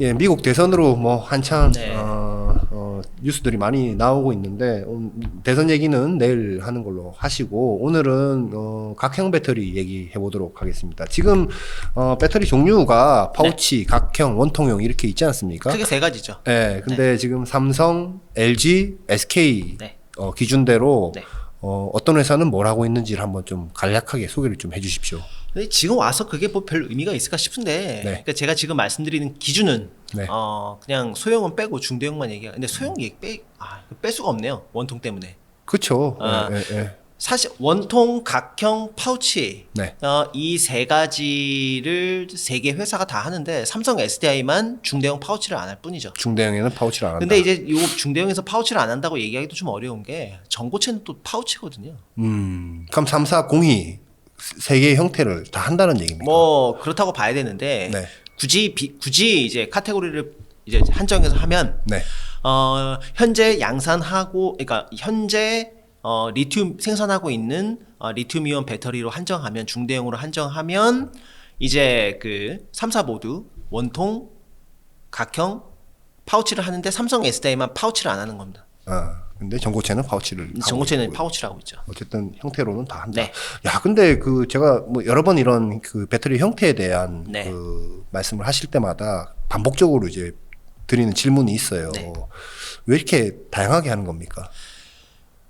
예, 미국 대선으로 뭐 한참 네. 어, 어, 뉴스들이 많이 나오고 있는데 음, 대선 얘기는 내일 하는 걸로 하시고 오늘은 어, 각형 배터리 얘기해 보도록 하겠습니다. 지금 어, 배터리 종류가 파우치, 각형, 원통형 이렇게 있지 않습니까? 크게 세 가지죠. 예, 근데 지금 삼성, LG, SK 네. 어, 기준대로 네. 어, 어떤 회사는 뭘 하고 있는지를 한번 좀 간략하게 소개를 좀 해주십시오. 근데 지금 와서 그게 뭐 별 의미가 있을까 싶은데, 그러니까 제가 지금 말씀드리는 기준은 네. 어 그냥 소형은 빼고 중대형만 얘기해. 근데 소형 얘기 빼, 아, 뺄 수가 없네요. 원통 때문에. 그렇죠. 아. 예, 예, 예. 사실 원통, 각형, 파우치 네. 어, 이 세 가지를 세 개 회사가 다 하는데 삼성 SDI만 중대형 파우치를 안 할 뿐이죠. 중대형에는 파우치를 안 한다. 근데 이제 요 중대형에서 파우치를 안 한다고 얘기하기도 좀 어려운 게 전고체는 또 파우치거든요. 음, 그럼 340이 세 개의 형태를 다 한다는 얘기입니까? 뭐 그렇다고 봐야 되는데 네. 굳이 비, 굳이 이제 카테고리를 이제 한정해서 하면 네. 어, 현재 양산하고 그러니까 현재 어, 리튬 생산하고 있는 어, 리튬이온 배터리로 한정하면 중대형으로 한정하면 이제 그 3사 모두 원통 각형 파우치를 하는데 삼성 SDI만 파우치를 안 하는 겁니다. 아, 근데 전고체는 파우치를 전고체는. 파우치라고 있죠. 어쨌든 형태로는 다 한다. 네. 야, 근데 그 제가 뭐 여러 번 이런 그 배터리 형태에 대한 네. 그 말씀을 하실 때마다 반복적으로 이제 드리는 질문이 있어요. 네. 왜 이렇게 다양하게 하는 겁니까?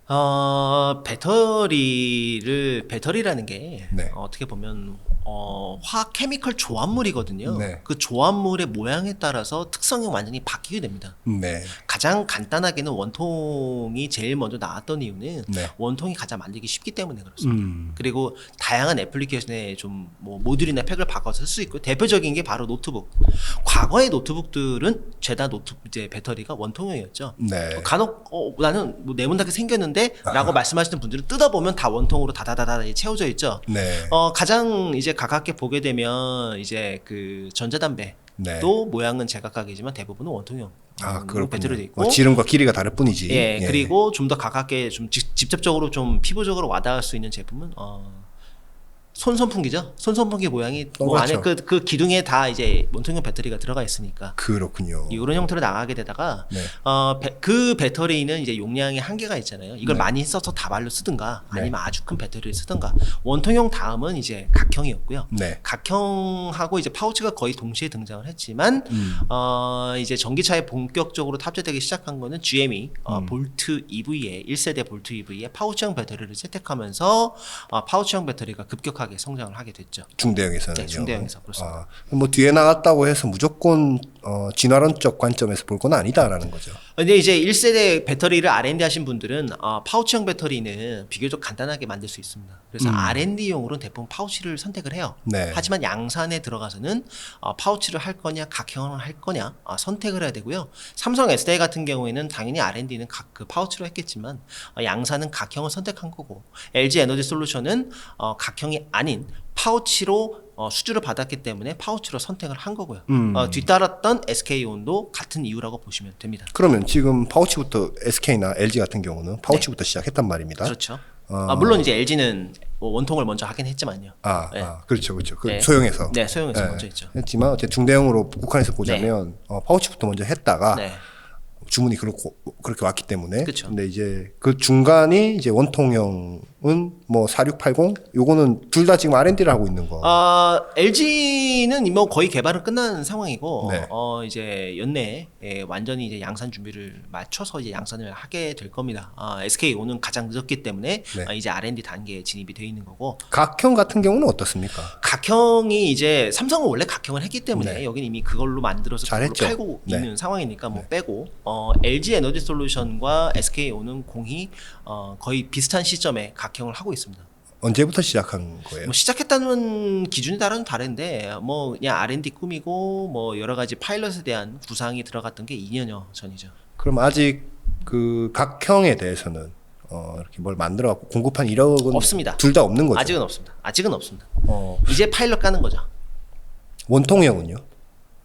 어, 배터리를 배터리라는 게 네. 어, 떻게 보면 어, 화학 케미컬 조합물이거든요. 네. 그 조합물의 모양에 따라서 특성이 완전히 바뀌게 됩니다. 네. 가장 간단하게는 원통이 제일 먼저 나왔던 이유는 네. 원통이 가장 만들기 쉽기 때문에 그렇습니다. 음. 그리고 다양한 애플리케이션에 좀 뭐 모듈이나 팩을 바꿔서 쓸 수 있고 대표적인 게 바로 노트북. 과거의 노트북들은 죄다 노트 이제 배터리가 원통형이었죠. 네. 간혹 어, 나는 뭐 네모나게 생겼는데 라고 말씀하시는 분들은 뜯어보면 다 원통으로 다다다다 채워져 있죠. 네. 어 가장 이제 가깝게 보게 되면 이제 그 전자담배 네. 또 모양은 제각각이지만 대부분은 원통형 아, 음, 그렇군요. 배터리로 돼 있고 뭐 지름과 길이가 다를 뿐이지. 예, 그리고 좀 더 가깝게 좀 직, 직접적으로 좀 피부적으로 와닿을 수 있는 제품은 어 손선풍기죠. 손선풍기 모양이 어, 뭐 그렇죠. 안에 그, 그 기둥에 다 이제 원통형 배터리가 들어가 있으니까 그렇군요. 이런 형태로 나가게 되다가 네. 어, 배- 그 배터리는 이제 용량이 한계가 있잖아요. 이걸 네. 많이 써서 다발로 쓰든가 네. 아니면 아주 큰 배터리를 쓰든가 원통형 다음은 이제 각형이었고요. 네. 각형하고 이제 파우치가 거의 동시에 등장을 했지만 음. 어, 이제 전기차에 본격적으로 탑재되기 시작한 거는 GM이 어, 음. 볼트 볼트 EV에 1세대 볼트 EV에 파우치형 배터리를 채택하면서 어, 파우치형 배터리가 급격하게 성장을 하게 됐죠. 중대형에서는요. 네, 중대형에서 그렇습니다. 아, 뭐 뒤에 나갔다고 해서 무조건 어, 진화론적 관점에서 볼 건 아니다라는 거죠. 근데 이제 1세대 배터리를 R&D 하신 분들은 어, 파우치형 배터리는 비교적 간단하게 만들 수 있습니다. 그래서 R&D용으로는 대부분 파우치를 선택을 해요. 음. 네. 하지만 양산에 들어가서는 어, 파우치를 할 거냐 각형을 할 거냐 어, 선택을 해야 되고요. 삼성 SDI 같은 경우에는 당연히 R&D는 각 그 파우치로 했겠지만 어, 양산은 각형을 선택한 거고 LG 에너지 솔루션은 어, 각형이 아닌 파우치로 어, 수주를 받았기 때문에 파우치로 선택을 한 거고요. 음. 어, 뒤따랐던 SK온도 같은 이유라고 보시면 됩니다. 그러면 지금 파우치부터 SK나 LG 같은 경우는 파우치부터 시작했단 말입니다. 네. 그렇죠. 어. 아, 물론 이제 LG는 원통을 먼저 하긴 했지만요. 아, 네. 아, 그렇죠, 그렇죠. 그 네. 소형에서. 네, 소형에서 네. 먼저 했죠. 했지만 어째 중대형으로 국한에서 보자면 어, 파우치부터 먼저 했다가 네. 주문이 그렇고 그렇게 왔기 때문에. 그쵸. 근데 이제 그 중간이 이제 원통형은 뭐 4680 요거는 둘 다 지금 R&D를 하고 있는 거. 아, LG는 뭐 거의 개발은 끝난 상황이고 네. 어 이제 연내에 예, 완전히 이제 양산 준비를 맞춰서 이제 양산을 하게 될 겁니다. 아, SK오는 가장 늦었기 때문에 네. 아, 이제 R&D 단계에 진입이 돼 있는 거고 각형 같은 경우는 어떻습니까? 각형이 이제 삼성은 원래 각형을 했기 때문에 네. 여기는 이미 그걸로 만들어서 그걸로 잘했죠. 팔고 네. 있는 상황이니까 뭐 빼고 어, LG 에너지 솔루션과 SK오는 공이 어, 거의 비슷한 시점에 각형을 하고 있습니다. 언제부터 시작한 거예요? 뭐 시작했다는 기준에 따라는 다른데 뭐 그냥 R&D 꾸미고 뭐 여러 가지 파일럿에 대한 구상이 들어갔던 게 2년여 전이죠. 그럼 아직 그 각형에 대해서는 어, 이렇게 뭘 만들어 갖고 공급한 이력은 없습니다. 둘 다 없는 거죠. 아직은 없습니다. 아직은 없습니다. 어, 이제 파일럿 까는 거죠. 원통형은요?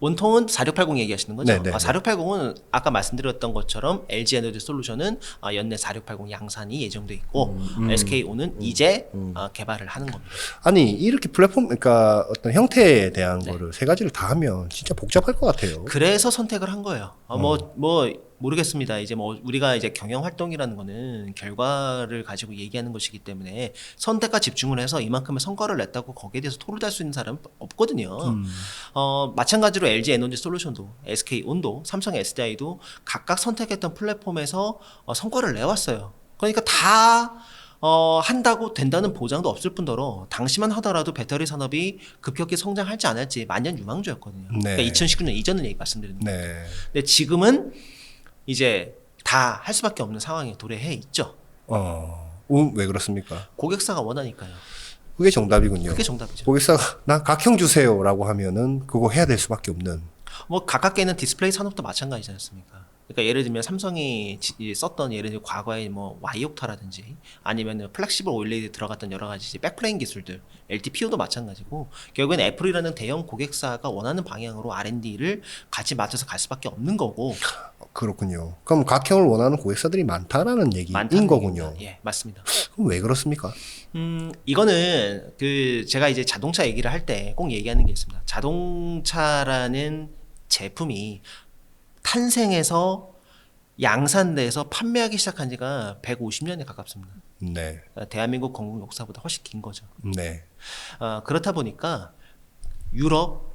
원통은 4680 얘기하시는 거죠? 네, 네, 아, 네. 4680은 아까 말씀드렸던 것처럼 LG 에너지 솔루션은 아, 연내 4680 양산이 예정돼 있고 음, SK온은 이제 아, 개발을 하는 겁니다. 아니 이렇게 플랫폼 그러니까 어떤 형태에 대한 네. 거를 세 가지를 다 하면 진짜 복잡할 것 같아요. 그래서 선택을 한 거예요. 아, 뭐, 어. 뭐, 모르겠습니다. 이제 뭐, 우리가 이제 경영 활동이라는 거는 결과를 가지고 얘기하는 것이기 때문에 선택과 집중을 해서 이만큼의 성과를 냈다고 거기에 대해서 토를 달 수 있는 사람은 없거든요. 음. 어, 마찬가지로 LG 에너지 솔루션도, SK 온도, 삼성 SDI도 각각 선택했던 플랫폼에서 어, 성과를 내왔어요. 그러니까 다 어, 한다고 된다는 보장도 없을 뿐더러 당시만 하더라도 배터리 산업이 급격히 성장할지 안 할지 만년 유망주였거든요. 네. 그러니까 2019년 이전은 얘기 말씀드리는 거예요. 네. 근데 지금은 이제 다 할 수밖에 없는 상황에 도래해 있죠. 어. 음, 왜 그렇습니까? 고객사가 원하니까요. 그게 정답이군요. 그게 정답이죠. 고객사가 나 각형 주세요라고 하면은 그거 해야 될 수밖에 없는. 뭐 가깝게 있는 디스플레이 산업도 마찬가지지 않습니까? 그러니까 예를 들면 삼성이 지- 썼던 예를 들면 과거에 뭐 와이옥타라든지 아니면 플렉시블 오일레이드 들어갔던 여러 가지 백플레인 기술들, LTPO도 마찬가지고 결국엔 애플이라는 대형 고객사가 원하는 방향으로 R&D를 같이 맞춰서 갈 수밖에 없는 거고 그렇군요. 그럼 각형을 원하는 고객사들이 많다라는 얘기인 많다는 거군요. 얘기입니다. 예, 맞습니다. 그럼 왜 그렇습니까? 음, 이거는 그 제가 이제 자동차 얘기를 할 때 꼭 얘기하는 게 있습니다. 자동차라는 제품이 탄생해서 양산돼서 판매하기 시작한 지가 150년에 가깝습니다. 네. 그러니까 대한민국 건국 역사보다 훨씬 긴 거죠. 네. 아, 그렇다 보니까 유럽,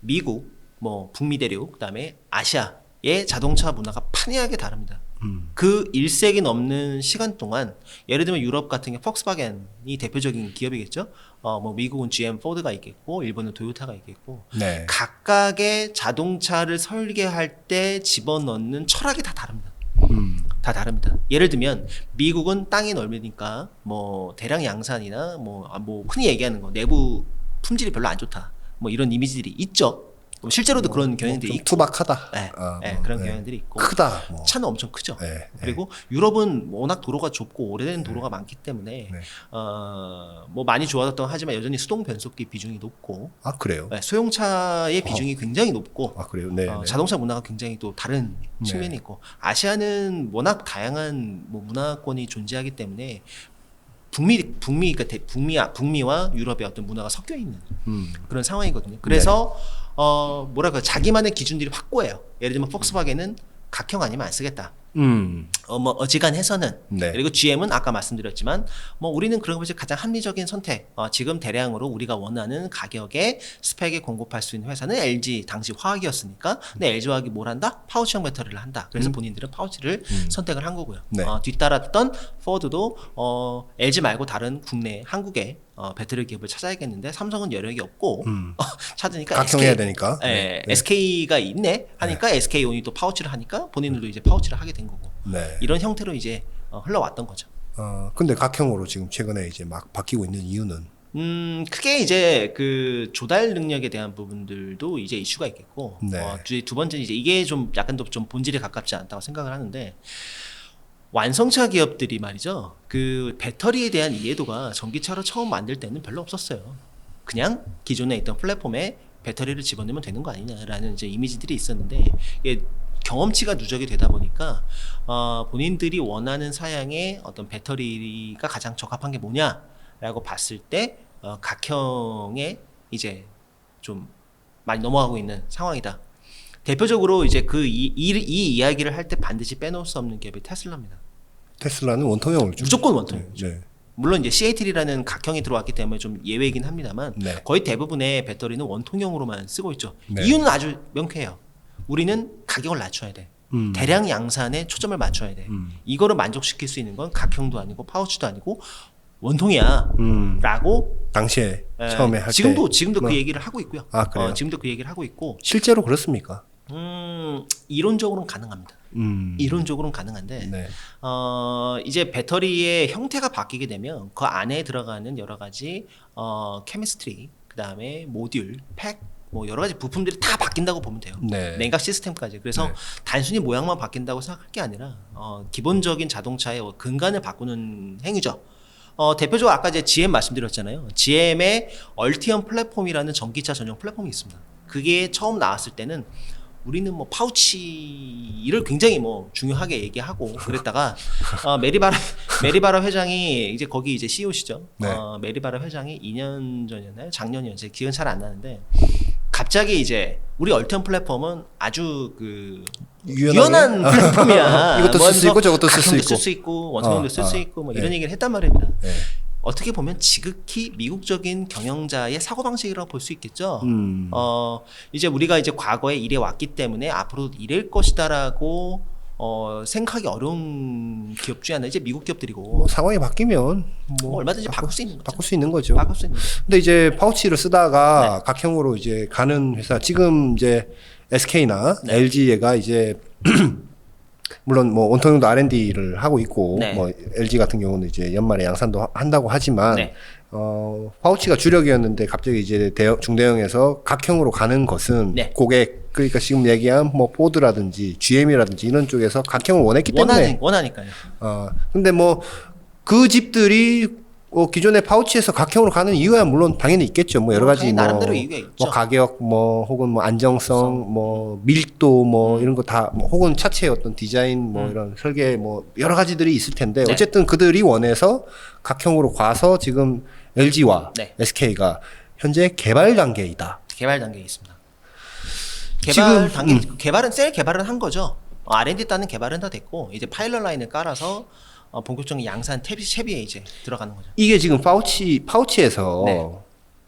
미국, 뭐 북미 대륙, 그다음에 아시아의 자동차 문화가 판이하게 다릅니다. 음. 그 1세기 넘는 시간 동안 예를 들면 유럽 같은 게 폭스바겐이 대표적인 기업이겠죠. 어, 뭐 미국은 GM 포드가 있겠고 일본은 토요타가 있겠고 네. 각각의 자동차를 설계할 때 집어넣는 철학이 다 다릅니다. 음. 다 다릅니다. 예를 들면 미국은 땅이 넓으니까 뭐 대량 양산이나 뭐, 아, 뭐 흔히 얘기하는 거 내부 품질이 별로 안 좋다. 뭐 이런 이미지들이 있죠. 뭐 실제로도 그런 경향들이 좀 있고, 투박하다. 네, 아, 네, 뭐, 그런 네. 경향들이 있고 크다. 뭐. 차는 엄청 크죠. 네, 네. 그리고 유럽은 워낙 도로가 좁고 오래된 도로가 많기 때문에 네. 어뭐 많이 좋아졌던 하지만 여전히 수동 변속기 비중이 높고 아 그래요? 네, 소형차의 비중이 굉장히 높고 아 그래요? 네. 어, 네. 자동차 문화가 굉장히 또 다른 네. 측면이 있고 아시아는 워낙 다양한 뭐 문화권이 존재하기 때문에 북미 북미 그러니까 대- 북미 북미와 유럽의 어떤 문화가 섞여 있는 음. 그런 상황이거든요. 그래서 어 뭐랄까 자기만의 기준들이 확고해요. 예를 들면 폭스바겐은 각형 아니면 안 쓰겠다. 음. 어, 뭐 어지간해서는 네. 그리고 GM은 아까 말씀드렸지만 뭐 우리는 그런 것이 가장 합리적인 선택. 어, 지금 대량으로 우리가 원하는 가격에 스펙에 공급할 수 있는 회사는 LG 당시 화학이었으니까. 근데 LG 화학이 뭘 한다? 파우치형 배터리를 한다. 그래서 본인들은 파우치를 선택을 한 거고요. 네. 어, 뒤따랐던 포드도 어, LG 말고 다른 국내 한국의 어, 배터리 기업을 찾아야겠는데 삼성은 여력이 없고 음. 찾으니까 각형해야 SK 되니까. 예, SK가 있네 하니까 SK온이 또 파우치를 하니까 본인들도 이제 파우치를 하게 된 거고 네. 이런 형태로 이제 어, 흘러왔던 거죠. 어 근데 각형으로 지금 최근에 이제 막 바뀌고 있는 이유는 음, 크게 이제 그 조달 능력에 대한 부분들도 이제 이슈가 있겠고, 네. 어, 두, 두 번째는 이제 이게 좀 약간 더 좀 본질에 가깝지 않다고 생각을 하는데, 완성차 기업들이 말이죠, 그 배터리에 대한 이해도가 전기차로 처음 만들 때는 별로 없었어요. 그냥 기존에 있던 플랫폼에 배터리를 집어넣으면 되는 거 아니냐라는 이제 이미지들이 있었는데, 이게 경험치가 누적이 되다 보니까 어, 본인들이 원하는 사양의 어떤 배터리가 가장 적합한 게 뭐냐라고 봤을 때 어, 각형에 이제 좀 많이 넘어가고 있는 상황이다. 대표적으로 이제 그이 이 이야기를 할 때 반드시 빼놓을 수 없는 기업이 테슬라입니다. 테슬라는 원통형을 좀 무조건 원통형이죠. 네. 물론 이제 CATL이라는 각형이 들어왔기 때문에 좀 예외이긴 합니다만 네. 거의 대부분의 배터리는 원통형으로만 쓰고 있죠. 네. 이유는 아주 명쾌해요. 우리는 가격을 낮춰야 돼. 음. 대량 양산에 초점을 맞춰야 돼. 음. 이거를 만족시킬 수 있는 건 각형도 아니고 파우치도 아니고 원통이야. 음. 라고 당시에 예, 처음에 할 지금도 때 지금도 뭐, 그 얘기를 하고 있고요. 아, 그래요? 어, 지금도 그 얘기를 하고 있고 실제로 그렇습니까? 음, 이론적으로는 가능합니다. 음. 이론적으로는 가능한데 네. 어, 이제 배터리의 형태가 바뀌게 되면 그 안에 들어가는 여러 가지 어, 케미스트리, 그다음에 모듈, 팩, 뭐 여러 가지 부품들이 다 바뀐다고 보면 돼요. 네. 냉각 시스템까지. 그래서 네. 단순히 모양만 바뀐다고 생각할 게 아니라 어, 기본적인 자동차의 어, 근간을 바꾸는 행위죠. 어, 대표적으로 아까 이제 GM 말씀드렸잖아요. GM의 얼티엄 플랫폼이라는 전기차 전용 플랫폼이 있습니다. 그게 처음 나왔을 때는 우리는 뭐 파우치를 굉장히 뭐 중요하게 얘기하고 그랬다가 어, 메리바라 메리바라 회장이 이제 거기 이제 CEO시죠. 네. 어, 메리바라 회장이 2년 전이었나요? 작년이었어요. 기억은 잘 안 나는데 갑자기 이제 우리 얼티엄 플랫폼은 아주 그 유연하게? 유연한 플랫폼이야. 이것도 쓸수 뭐 있고 저것도 쓸 수 있고. 쓸수 있고 원성형도 어, 쓸수 어. 있고 뭐 이런 네. 얘기를 했단 말입니다. 네. 어떻게 보면 지극히 미국적인 경영자의 사고 방식이라고 볼 수 있겠죠. 음. 어 이제 우리가 이제 과거에 이래 왔기 때문에 앞으로 이럴 것이다라고 어 생각하기 어려운 기업 중에 하나 이제 미국 기업들이고 뭐 상황이 바뀌면 뭐 뭐 얼마든지 바꿀 수 있는 거죠. 바꿀 수 있는 거죠. 바꿀 수 있는 거죠. 근데 이제 파우치를 네. 쓰다가 각형으로 이제 가는 회사 지금 이제 SK나 네. LG가 이제 물론 뭐 원통형도 R&D를 하고 있고 네. 뭐 LG 같은 경우는 이제 연말에 양산도 하- 한다고 하지만 네. 어 파우치가 주력이었는데 갑자기 이제 대형 중대형에서 각형으로 가는 것은 네. 고객 그러니까 지금 얘기한 뭐 포드라든지 GM이라든지 이런 쪽에서 각형을 원했기 때문에 원하니 원하니까요. 어, 근데 뭐 그 집들이 어, 기존의 파우치에서 각형으로 가는 이유야 물론 당연히 있겠죠. 뭐 여러 어, 가지 당연히 뭐, 나름대로 이유가 있죠. 뭐 가격 뭐 혹은 뭐 안정성 뭐 밀도 뭐 이런 거다 혹은 차체의 어떤 디자인 뭐 이런 설계 뭐 여러 가지들이 있을 텐데 음. 네. 어쨌든 그들이 원해서 각형으로 가서 지금 LG와 네. SK가 현재 개발 단계이다. 개발 단계에 있습니다. 지금, 개발 단계 음. 개발은 셀 개발은 한 거죠. 어, R&D 따는 개발은 다 됐고 이제 파일럿 라인을 깔아서 어, 본격적인 양산 탭 쉐비에 이제 들어가는 거죠. 이게 지금 파우치 파우치에서 네.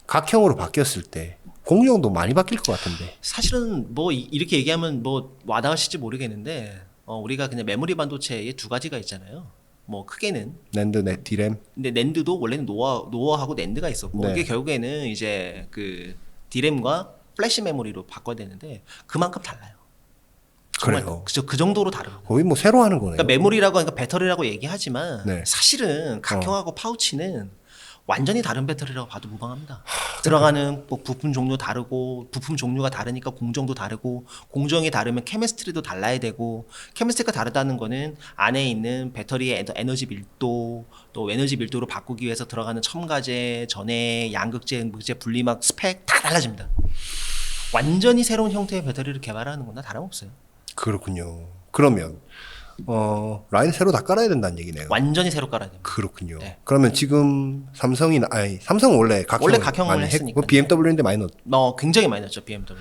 각형으로 바뀌었을 때 공룡도 많이 바뀔 것 같은데. 사실은 뭐 이- 이렇게 얘기하면 뭐 와닿으실지 모르겠는데 어, 우리가 그냥 메모리 반도체에 두 가지가 있잖아요. 뭐 크게는 낸드 넷 디램 근데 낸드도 원래는 노아 노아하고 낸드가 있었고 네. 이게 결국에는 이제 그 디램과 플래시 메모리로 바꿔야 되는데 그만큼 달라요. 정말 그래요. 그저 그 정도로 다릅니다. 거의 뭐 새로 하는 거네요. 그러니까 메모리라고 하니까 배터리라고 얘기하지만 네. 어. 사실은 각형하고 파우치는 완전히 다른 배터리라고 봐도 무방합니다. 들어가는 뭐 부품 종류 다르고 부품 종류가 다르니까 공정도 다르고 공정이 다르면 케미스트리도 달라야 되고 케미스트리가 다르다는 거는 안에 있는 배터리의 에너- 에너지 밀도 또 에너지 밀도로 바꾸기 위해서 들어가는 첨가제, 전해, 양극재, 음극재, 분리막 스펙 다 달라집니다. 완전히 새로운 형태의 배터리를 개발하는 거나 다름없어요. 그렇군요. 그러면 어 라인 새로 다 깔아야 된다는 얘기네요. 완전히 새로 깔아야 됩니다. 그렇군요. 네. 그러면 지금 삼성이나 아니 삼성 원래 각형 원래 각형을 많이 했으니까요. 했고 BMW인데 많이 넣. 뭐 굉장히 많이 났죠 BMW.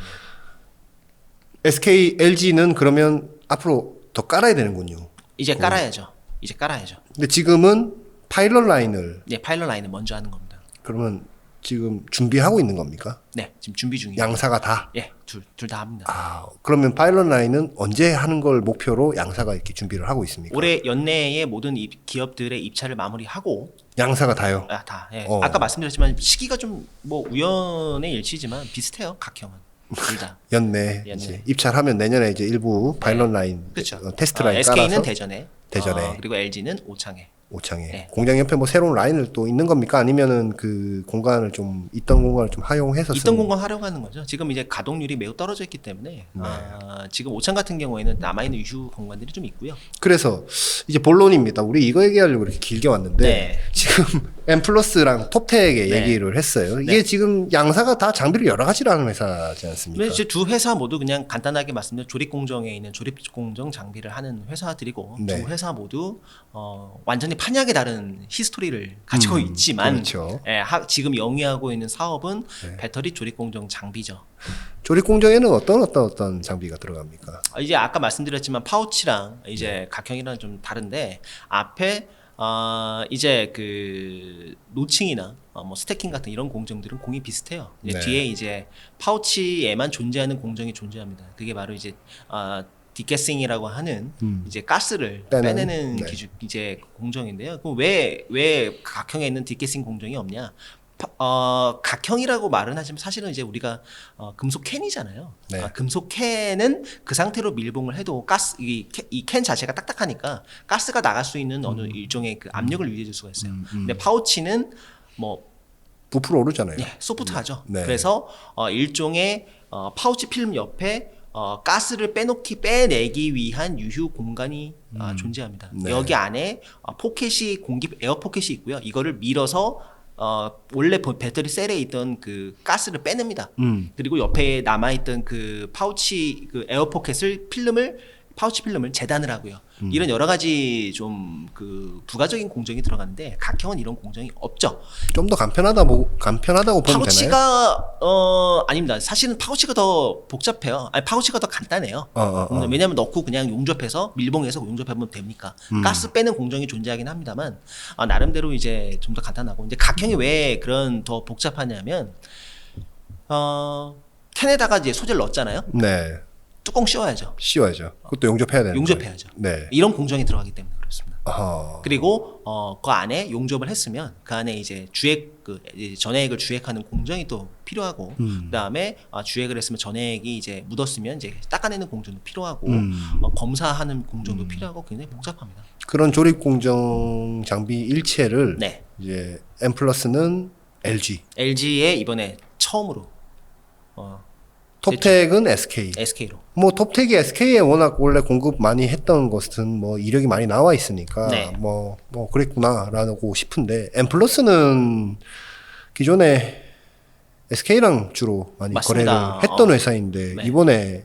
SK, LG는 그러면 앞으로 더 깔아야 되는군요. 이제 깔아야죠. 이제 깔아야죠. 근데 지금은 파일럿 라인을 네 파일럿 라인을 먼저 하는 겁니다. 그러면 지금 준비하고 있는 겁니까? 네 지금 준비 중이에요. 양사가 다. 예 둘 둘 다 합니다. 아 그러면 파일럿 라인은 언제 하는 걸 목표로 양사가 이렇게 준비를 하고 있습니까? 올해 연내에 모든 입- 기업들의 입찰을 마무리하고 양사가 다요. 아, 다 예. 어. 아까 말씀드렸지만 시기가 좀 뭐 우연의 일치지만 비슷해요 각형은 둘 다. 연내, 연내. 이제 입찰하면 내년에 이제 일부 파일럿 라인 그렇죠. 어, 테스트 라인 SK는 깔아서 대전에, 대전에. 어, 그리고 LG는 오창에. 오창에 네. 공장 옆에 뭐 새로운 라인을 또 있는 겁니까 아니면은 그 공간을 좀 있던 공간을 좀 활용해서 있던 쓰는 공간 활용하는 거죠. 지금 이제 가동률이 매우 떨어져 있기 때문에 네. 아, 지금 오창 같은 경우에는 남아 있는 유휴 공간들이 좀 있고요. 그래서 이제 본론입니다 우리 이거 얘기하려고 이렇게 길게 왔는데 네. 지금 M 플러스랑 톱텍의 네. 얘기를 했어요 이게 네. 지금 양사가 다 장비를 여러 가지로 하는 회사지 않습니까 근데 이제 두 회사 모두 그냥 간단하게 말씀드리면 조립 공정에 있는 조립 공정 장비를 하는 회사들이고 네. 두 회사 모두 어, 완전히 판약에 다른 히스토리를 가지고 음, 있지만 그렇죠. 예, 하- 지금 영위하고 있는 사업은 네. 배터리 조립 공정 장비죠. 조립 공정에는 어떤 어떤 어떤 장비가 들어갑니까 아, 이제 아까 말씀드렸지만 파우치랑 이제 네. 각형이랑 좀 다른데 앞에 어, 이제 그 노칭이나 어, 뭐 스태킹 같은 이런 공정들은 공이 비슷해요. 이제 네. 뒤에 이제 파우치에만 존재하는 공정이 존재합니다. 그게 바로 이제 어, 디캐싱이라고 하는 음. 이제 가스를 빼는, 빼내는 네. 기준 이제 공정인데요. 그럼 왜왜 각형에 있는 디캐싱 공정이 없냐? 파- 어, 각형이라고 말은 하지만 사실은 이제 우리가 어, 금속 캔이잖아요. 네. 아, 금속 캔은 그 상태로 밀봉을 해도 가스 이 캔 자체가 딱딱하니까 가스가 나갈 수 있는 어느 일종의 그 압력을 유지해 줄 수가 있어요. 음, 음. 근데 파우치는 뭐 부풀어 오르잖아요 예, 소프트하죠. 네. 그래서 어, 일종의 어, 파우치 필름 옆에 어, 가스를 빼놓기 빼내기 위한 유휴 공간이 아, 존재합니다. 네. 여기 안에 어, 포켓이 공기 에어 포켓이 있고요. 이거를 밀어서 어, 원래 보- 배터리 셀에 있던 그 가스를 빼냅니다. 음. 그리고 옆에 남아있던 그 파우치 그 에어 포켓을 필름을 파우치 필름을 재단을 하고요. 음. 이런 여러 가지 좀 그 부가적인 공정이 들어가는데 각형은 이런 공정이 없죠. 좀 더 간편하다 보, 간편하다고 보면 되나요? 파우치가 어 아닙니다. 사실은 파우치가 더 복잡해요. 아니 파우치가 더 간단해요. 어, 어, 어. 음, 왜냐하면 넣고 그냥 용접해서 밀봉해서 용접하면 됩니까? 음. 가스 빼는 공정이 존재하긴 합니다만 아, 나름대로 이제 좀 더 간단하고 이제 각형이 왜 그런 더 복잡하냐면 어 캔에다가 이제 소재를 넣었잖아요. 네. 뚜껑 씌워야죠. 씌워야죠. 그것도 용접해야 되는 용접해야죠. 거예요. 네. 이런 공정이 들어가기 때문에 그렇습니다. 어. 그리고 어, 그 안에 용접을 했으면 그 안에 이제 주액 그 이제 전해액을 주액하는 공정이 또 필요하고 음. 그다음에 아, 주액을 했으면 전해액이 이제 묻었으면 이제 닦아내는 공정도 필요하고 음. 어, 검사하는 공정도 필요하고 굉장히 복잡합니다. 그런 조립 공정 장비 일체를 네, 이제 M 플러스는 LG, LG에 이번에 처음으로 어, 톱텍은 SK. SK로 뭐 톱텍이 SK에 워낙 원래 공급 많이 했던 것은 뭐 이력이 많이 나와 있으니까 네. 뭐 뭐 그랬구나라고 싶은데 M 플러스는 기존에 SK랑 주로 많이 맞습니다. 거래를 했던 어. 회사인데 네. 이번에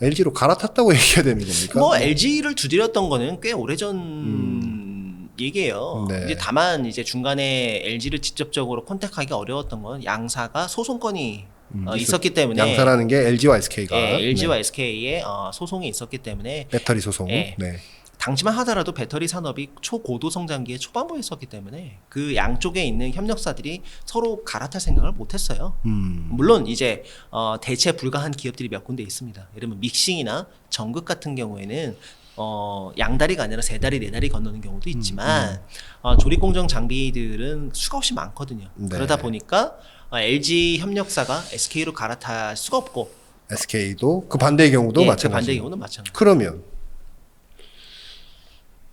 LG로 갈아탔다고 얘기해야 되는 겁니까? 뭐 LG를 두드렸던 거는 꽤 오래전 얘기예요. 음. 네. 이제 다만 이제 중간에 LG를 직접적으로 컨택하기 어려웠던 건 양사가 소송건이 음, 어, 있었- 있었기 때문에 양사라는 게 LG와 SK가 예, LG와 SK의 어, 소송이 있었기 때문에 배터리 소송. 예. 네. 당시만 하더라도 배터리 산업이 초고도 성장기의 초반부에 있었기 때문에 그 양쪽에 있는 협력사들이 서로 갈아탈 생각을 못했어요. 음. 물론 이제 어, 대체 불가한 기업들이 몇 군데 있습니다. 예를 들면 믹싱이나 전극 같은 경우에는 어, 양다리가 아니라 세 다리 네 다리 건너는 경우도 있지만 어, 조립 공정 장비들은 수가 없이 많거든요. 네. 그러다 보니까 어, LG 협력사가 SK로 갈아탈 수가 없고 SK도 그 반대의 경우도 예, 그 마찬가지. 반대 경우는 마찬가지. 그러면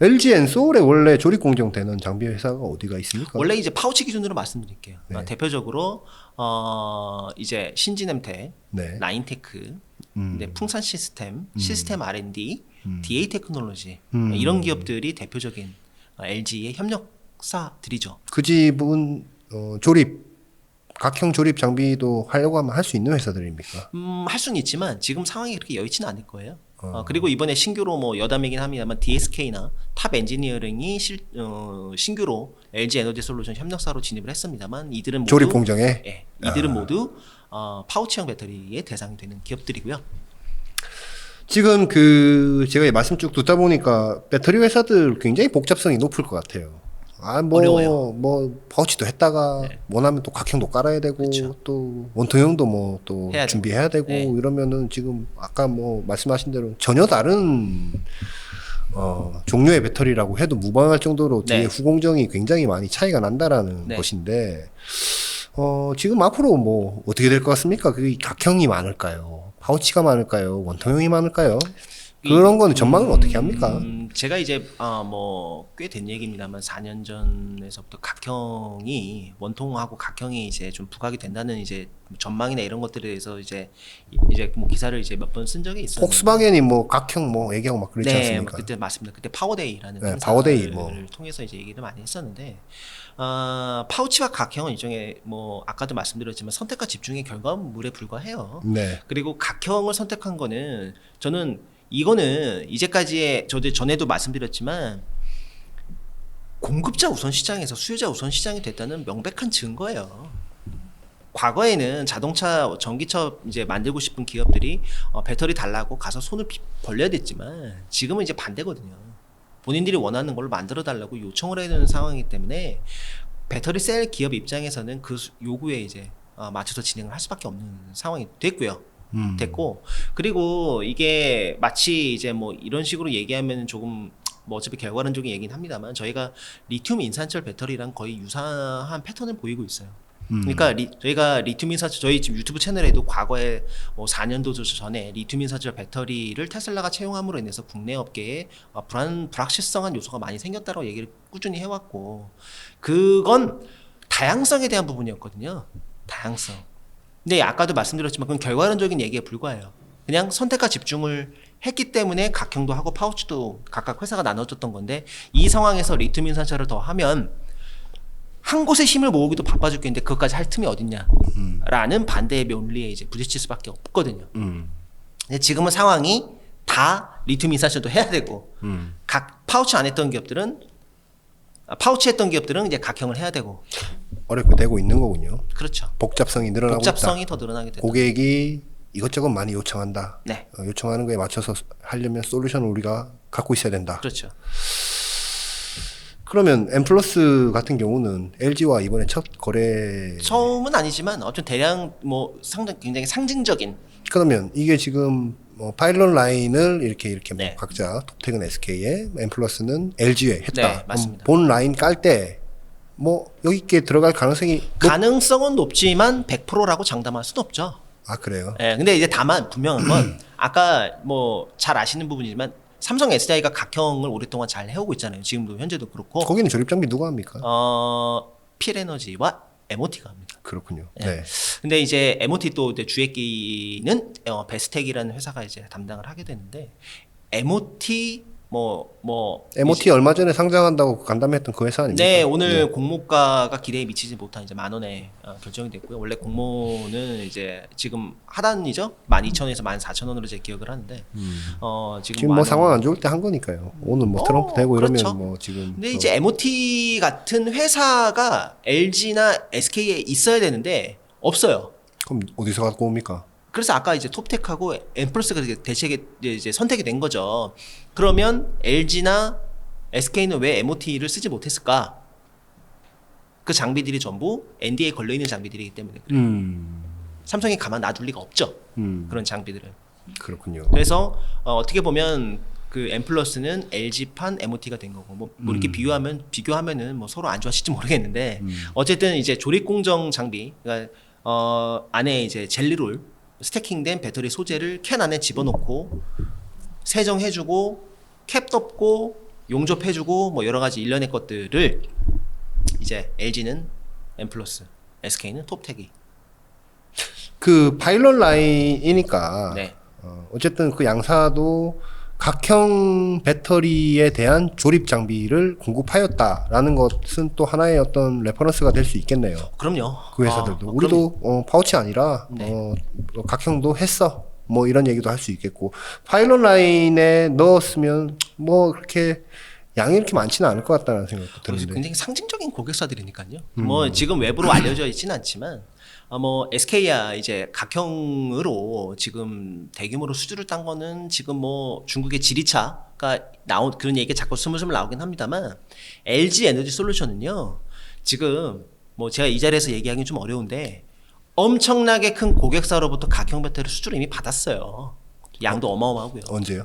LG 엔소울에 원래 조립 공정 되는 장비 회사가 어디가 있습니까? 원래 이제 파우치 기준으로 말씀드릴게요. 네. 어, 대표적으로 어, 이제 신진엠텍, 네. 나인테크, 음. 네, 풍산 시스템, 시스템 R&D, 음. DA 테크놀로지 음. 이런 기업들이 대표적인 어, LG의 협력사들이죠. 그 집은 어, 조립 각형 조립 장비도 하려고 하면 할 수 있는 회사들입니까? 음, 할 수는 있지만 지금 상황이 그렇게 여의치는 않을 거예요. 어. 어, 그리고 이번에 신규로 뭐 여담이긴 합니다만 DSK나 탑 엔지니어링이 실, 어, 신규로 LG 에너지 솔루션 협력사로 진입을 했습니다만 이들은 모두 조립 공정에 예, 이들은 모두 어, 파우치형 배터리의 대상이 되는 기업들이고요. 지금 그 제가 이 말씀 쭉 듣다 보니까 배터리 회사들 굉장히 복잡성이 높을 것 같아요. 아, 뭐, 어려워요. 뭐, 파우치도 했다가, 네. 원하면 또 각형도 깔아야 되고, 그쵸. 또 원통형도 뭐, 또 해야 되고. 준비해야 되고, 네. 이러면은 지금 아까 뭐, 말씀하신 대로 전혀 다른, 어, 종류의 배터리라고 해도 무방할 정도로 뒤에 네. 후공정이 굉장히 많이 차이가 난다라는 네. 것인데, 어, 지금 앞으로 뭐, 어떻게 될 것 같습니까? 그 각형이 많을까요? 파우치가 많을까요? 원통형이 많을까요? 그런 거는 전망은 어떻게 합니까? 음, 제가 이제 어, 뭐꽤 된 얘기입니다만 4년 전에서부터 각형이 원통하고 각형이 이제 좀 부각이 된다는 이제 전망이나 이런 것들에 대해서 이제 이제 뭐 기사를 이제 몇 번 쓴 적이 있어요. 폭스바겐이 뭐 각형 뭐 얘기하고 막 그랬지 네, 않습니까? 그때 맞습니다. 그때 파워데이라는 네, 파워데이 뭐. 통해서 이제 얘기를 많이 했었는데 어, 파우치와 각형은 일종의 뭐 아까도 말씀드렸지만 선택과 집중의 결과물에 불과해요. 네. 그리고 각형을 선택한 거는 저는 이거는 이제까지의 저도 전에도 말씀드렸지만 공급자 우선 시장에서 수요자 우선 시장이 됐다는 명백한 증거예요. 과거에는 자동차 전기차 이제 만들고 싶은 기업들이 어, 배터리 달라고 가서 손을 비- 벌려야 됐지만 지금은 이제 반대거든요. 본인들이 원하는 걸 만들어 달라고 요청을 해야 되는 상황이기 때문에 배터리 셀 기업 입장에서는 그 수- 요구에 이제 어, 맞춰서 진행을 할 수밖에 없는 상황이 됐고요. 음. 됐고 그리고 이게 마치 이제 뭐 이런 식으로 얘기하면 조금 뭐 어차피 결과론적인 얘기긴 합니다만 저희가 리튬 인산철 배터리랑 거의 유사한 패턴을 보이고 있어요. 음. 그러니까 리, 저희가 리튬 인산철 저희 지금 유튜브 채널에도 과거에 뭐 4년도 전에 리튬 인산철 배터리를 테슬라가 채용함으로 인해서 국내 업계에 어, 불안 불확실성한 요소가 많이 생겼다고 얘기를 꾸준히 해왔고 그건 다양성에 대한 부분이었거든요. 다양성. 근데 아까도 말씀드렸지만 그건 결과론적인 얘기에 불과해요. 그냥 선택과 집중을 했기 때문에 각형도 하고 파우치도 각각 회사가 나눠졌던 건데 이 상황에서 리튬 인산철을 더 하면 한 곳에 힘을 모으기도 바빠 죽겠는데 그것까지 할 틈이 어딨냐? 라는 반대의 논리에 이제 부딪힐 수밖에 없거든요. 음. 근데 지금은 상황이 다 리튬 인산철도 해야 되고 음. 각 파우치 안 했던 기업들은 아, 파우치 했던 기업들은 이제 각형을 해야 되고 어렵게 되고 있는 거군요. 그렇죠. 복잡성이 늘어나고 복잡성이 더 늘어나게 있다. 된다. 고객이 이것저것 많이 요청한다. 네, 어, 요청하는 거에 맞춰서 하려면 솔루션을 우리가 갖고 있어야 된다. 그렇죠. 그러면 M 플러스 같은 경우는 LG와 이번에 첫 거래. 처음은 아니지만 어쨌든 대량 뭐 상당 굉장히 상징적인 그러면 이게 지금 뭐 파일럿 라인을 이렇게 이렇게 뭐 네. 각자 톱텍은 SK에 M 플러스는 LG에 했다. 네, 맞습니다. 본 라인 깔 때 뭐 여기 있게 들어갈 가능성이 높... 가능성은 높지만 100%라고 장담할 수는 없죠. 아 그래요. 예, 근데 이제 다만 분명한 건 아까 뭐 잘 아시는 부분이지만 삼성 SDI가 각형을 오랫동안 잘 해오고 있잖아요. 지금도 현재도 그렇고 거기는 조립 장비 누가 합니까? 어 필에너지와 MOT가 합니다. 그렇군요. 네. 네. 근데 이제 MOT 또 이제 주액기는 어, 베스텍이라는 회사가 이제 담당을 하게 되는데 MOT 뭐 뭐 MOT 얼마 전에 상장한다고 간담했던 그 회사 아닙니까? 네, 오늘 공모가가 기대에 미치지 못한 이제 만 원에 어, 결정이 됐고요. 원래 공모는 이제 지금 하단이죠. 12,000원에서 14,000원으로 제 기억을 하는데 어 지금, 지금 만뭐 원. 상황 안 좋을 때 한 거니까요. 오늘 뭐 트럼프 어, 되고 이러면 그렇죠. 뭐 지금 근데 또 이제 MOT 같은 회사가 LG나 SK에 있어야 되는데 없어요. 그럼 어디서 갖고 옵니까? 그래서 아까 이제 톱텍하고 엠플러스가 대책에 이제 선택이 된 거죠. 그러면 LG나 SK는 왜 MOT를 쓰지 못했을까? 그 장비들이 전부 ND에 걸려 있는 장비들이기 때문에 그래요. 음, 삼성이 가만 놔둘 리가 없죠. 음 그런 장비들을. 그렇군요. 그래서 어, 떻게 보면 그 M 플러스는 LG판 MOT가 된 거고 뭐, 뭐 이렇게 비교하면 비교하면은 뭐 서로 안 좋아하실지 모르겠는데 어쨌든 이제 조립 공정 장비 그러니까 어, 안에 이제 젤리롤 스태킹된 배터리 소재를 캔 안에 집어넣고 세정해주고 캡 덮고 용접해주고 뭐 여러 가지 일련의 것들을 이제 LG는 M 플러스, SK는 톱텍이. 그 파일럿 라인이니까 네. 어, 어쨌든 그 양사도 각형 배터리에 대한 조립 장비를 공급하였다라는 것은 또 하나의 어떤 레퍼런스가 될 수 있겠네요. 그럼요. 그 회사들도 어, 우리도 어, 파우치 아니라 네. 어, 어, 각형도 했어. 뭐 이런 얘기도 할 수 있겠고 파일럿 라인에 넣었으면 뭐 그렇게 양이 이렇게 많지는 않을 것 같다는 생각도 드는데. 굉장히 상징적인 고객사들이니까요. 음. 뭐 지금 외부로 알려져 있지는 않지만 어, 뭐 SK야 이제 각형으로 지금 대규모로 수주를 딴 거는 지금 뭐 중국의 지리차가 나온 그런 얘기가 자꾸 스물스물 나오긴 합니다만 LG 에너지 솔루션은요 지금 뭐 제가 이 자리에서 얘기하기는 좀 어려운데 엄청나게 큰 고객사로부터 각형 배터리 수주를 이미 받았어요. 양도 어마어마하고요. 언제요?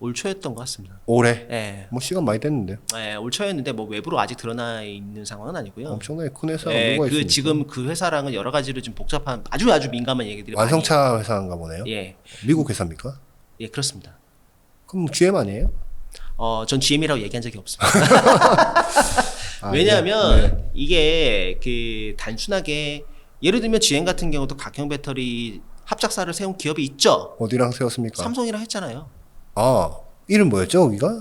올 초였던 것 같습니다. 올해. 예. 뭐 시간 많이 됐는데 예, 올 초였는데 뭐 외부로 아직 드러나 있는 상황은 아니고요. 엄청나게 큰 회사가 예, 누가 그 있습니까? 지금 그 회사랑은 여러 가지로 좀 복잡한 아주 아주 민감한 얘기들이 완성차 회사인가 보네요. 많이, 예, 미국 회사입니까? 예 그렇습니다. 그럼 GM 아니에요? 어, 전 GM이라고 얘기한 적이 없습니다. 아, 왜냐하면 네. 이게 그 단순하게 예를 들면 GM 같은 경우도 각형 배터리 합작사를 세운 기업이 있죠. 어디랑 세웠습니까? 삼성이랑 했잖아요. 아 이름 뭐였죠 거기가?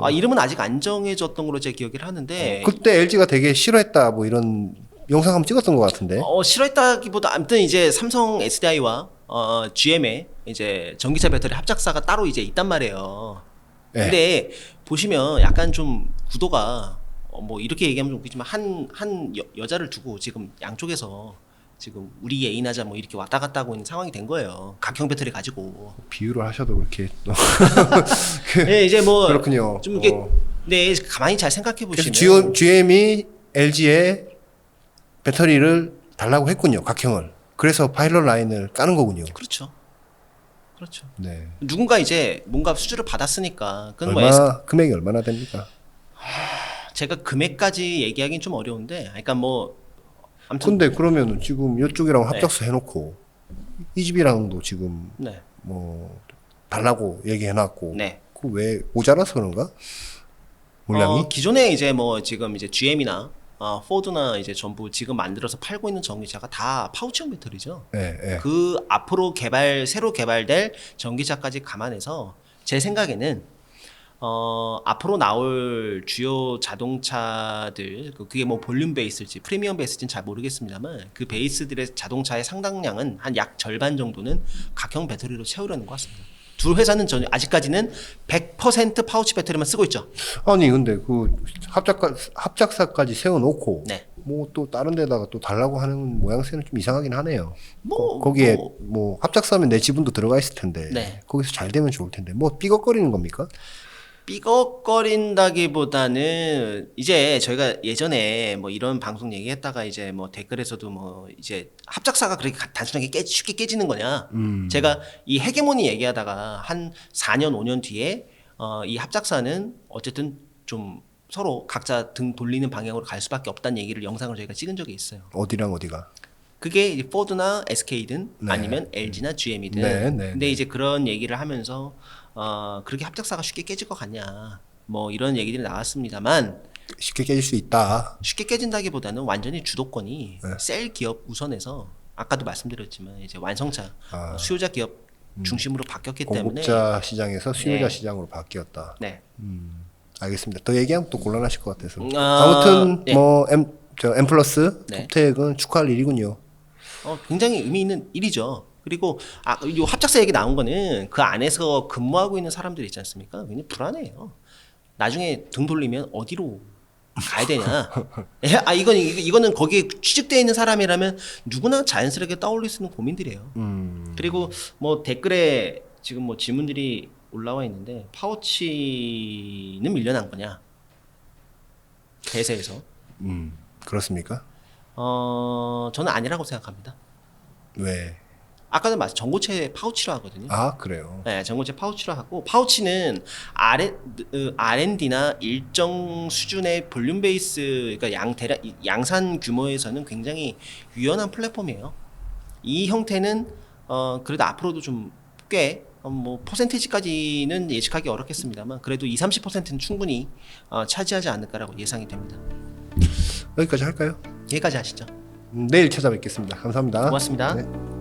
아 이름은 아직 안 정해졌던 걸로 제 기억을 하는데 그때 LG가 되게 싫어했다 뭐 이런 영상 한번 찍었던 것 같은데. 어, 싫어했다기보다 아무튼 이제 삼성 SDI와 어, GM의 이제 전기차 배터리 합작사가 따로 이제 있단 말이에요. 네. 근데 보시면 약간 좀 구도가 어, 뭐 이렇게 얘기하면 좀 웃기지만 한 한 여자를 두고 지금 양쪽에서 지금 우리 애인하자 뭐 이렇게 왔다 갔다 하고 있는 상황이 된 거예요. 각형 배터리 가지고. 비유를 하셔도 그렇게 또 네, 이제 뭐 그렇군요. 좀 이게 어. 네 가만히 잘 생각해 그래서 보시면 GM, GM이 LG에 배터리를 달라고 했군요 각형을. 그래서 파일럿 라인을 까는 거군요. 그렇죠. 그렇죠. 네. 누군가 이제 뭔가 수주를 받았으니까 그건 뭐 얼마 금액이 얼마나 됩니까? 제가 금액까지 얘기하기는 좀 어려운데, 그러니까 뭐 아무튼 근데 그러면 지금 이쪽이랑 네. 합작사 해놓고 이 집이랑도 지금 네, 뭐 달라고 얘기해놨고 네. 그 왜 모자라서 그런가? 물량이? 어, 기존에 이제 뭐 지금 이제 GM이나 어, 포드나 이제 전부 지금 만들어서 팔고 있는 전기차가 다 파우치형 배터리죠. 예, 예. 그 앞으로 개발 새로 개발될 전기차까지 감안해서 제 생각에는 어, 앞으로 나올 주요 자동차들 그- 그게 뭐 볼륨 베이스일지 프리미엄 베이스일지는 잘 모르겠습니다만 그 베이스들의 자동차의 상당량은 한 약 절반 정도는 각형 배터리로 채우려는 것 같습니다. 두 회사는 전혀 아직까지는 100% 파우치 배터리만 쓰고 있죠. 아니 근데 그 합작가 합작사까지 세워놓고 네. 뭐 또 다른 데다가 또 달라고 하는 모양새는 좀 이상하긴 하네요. 뭐, 거, 기에 뭐. 뭐, 합작사면 내 지분도 들어가 있을 텐데 네. 거기서 잘 되면 좋을 텐데 뭐 삐걱거리는 겁니까? 삐걱거린다기보다는 이제 저희가 예전에 뭐 이런 방송 얘기했다가 이제 뭐 댓글에서도 뭐 이제 합작사가 그렇게 가- 단순하게 깨, 쉽게 깨지는 거냐. 제가 이 헤게모니 얘기하다가 한 4년 5년 뒤에 어, 이 합작사는 어쨌든 좀 서로 각자 등 돌리는 방향으로 갈 수밖에 없다는 얘기를 영상을 저희가 찍은 적이 있어요. 어디랑 어디가? 그게 포드나 SK든 네. 아니면 LG나 GM이든. 네, 네, 근데 이제 그런 얘기를 하면서 어 그렇게 합작사가 쉽게 깨질 것 같냐. 뭐 이런 얘기들이 나왔습니다만 쉽게 깨질 수 있다. 쉽게 깨진다기보다는 완전히 주도권이 네. 셀 기업 우선에서 아까도 말씀드렸지만 이제 완성차 아. 음. 어, 수요자 기업 중심으로 바뀌었기 때문에 공급자 시장에서 수요자 네. 시장으로 바뀌었다. 네. 알겠습니다. 더 얘기하면 또 곤란하실 것 같아서. 음, 아, 아, 무튼 네. 뭐 M 저 M 플러스 네. 톱택은 축하할 일이군요. 어, 굉장히 의미 있는 일이죠. 그리고 아, 요 합작사 얘기 나온 거는 그 안에서 근무하고 있는 사람들 있지 않습니까? 굉장히 불안해요. 나중에 등 돌리면 어디로 가야 되냐? 예? 아 이건 이- 이거는 거기에 취직되어 있는 사람이라면 누구나 자연스럽게 떠올릴 수 있는 고민들이에요. 음. 그리고 뭐 댓글에 지금 뭐 질문들이 올라와 있는데 파우치는 밀려난 거냐? 대세에서 음. 그렇습니까? 어 저는 아니라고 생각합니다. 왜? 아까도 말씀 전고체 파우치로 하거든요. 아 그래요. 네, 전고체 파우치로 하고 파우치는 R, R&D나 일정 수준의 볼륨 베이스 그러니까 양 대량 이- 양산 규모에서는 굉장히 유연한 플랫폼이에요. 이 형태는 어 그래도 앞으로도 좀꽤 뭐 퍼센테이지까지는 예측하기 어렵겠습니다만 그래도 2, 30%는 충분히 어, 차지하지 않을까라고 예상이 됩니다. 여기까지 할까요? 여기까지 하시죠. 음, 내일 찾아뵙겠습니다. 감사합니다. 고맙습니다. 네.